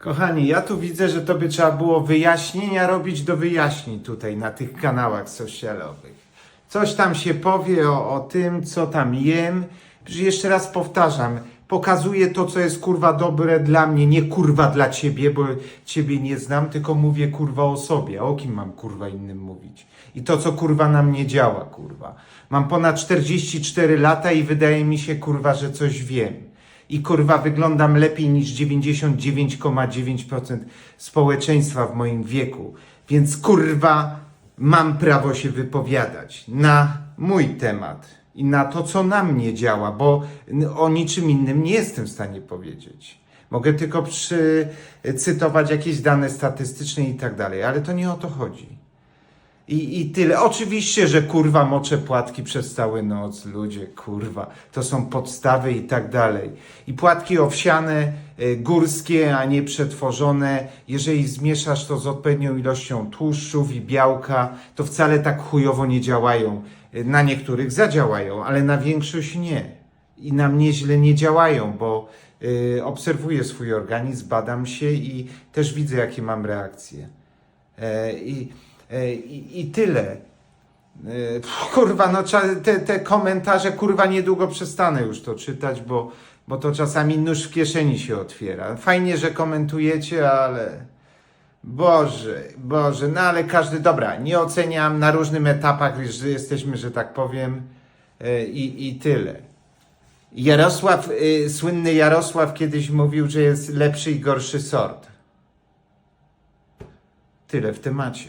Kochani, ja tu widzę, że to by trzeba było wyjaśnienia robić do wyjaśnień tutaj na tych kanałach socialowych. Coś tam się powie o, o tym, co tam jem. Że Jeszcze raz powtarzam, pokazuję to, co jest kurwa dobre dla mnie, nie kurwa dla ciebie, bo ciebie nie znam, tylko mówię kurwa o sobie. O kim mam kurwa innym mówić? I to, co kurwa na mnie działa, kurwa. Mam ponad 44 lata i wydaje mi się kurwa, że coś wiem i kurwa wyglądam lepiej niż 99,9% społeczeństwa w moim wieku. Więc kurwa mam prawo się wypowiadać na mój temat i na to, co na mnie działa, bo o niczym innym nie jestem w stanie powiedzieć. Mogę tylko przy, cytować jakieś dane statystyczne i tak dalej, ale to nie o to chodzi. I, I tyle. Oczywiście, że kurwa moczę płatki przez całą noc, ludzie, kurwa. To są podstawy i tak dalej. I płatki owsiane, y, górskie, a nie przetworzone. Jeżeli zmieszasz to z odpowiednią ilością tłuszczów i białka, to wcale tak chujowo nie działają. Y, Na niektórych zadziałają, ale na większość nie. I na mnie źle nie działają, bo y, obserwuję swój organizm, badam się i też widzę, jakie mam reakcje. E, I, i, I tyle. E, Kurwa, no te, te komentarze, kurwa, niedługo przestanę już to czytać, bo, bo to czasami nóż w kieszeni się otwiera. Fajnie, że komentujecie, ale. Boże, Boże, no ale każdy, dobra, nie oceniam na różnym etapach, że jesteśmy, że tak powiem, e, i, i tyle. Jarosław, słynny Jarosław kiedyś mówił, że jest lepszy i gorszy sort. Tyle w temacie.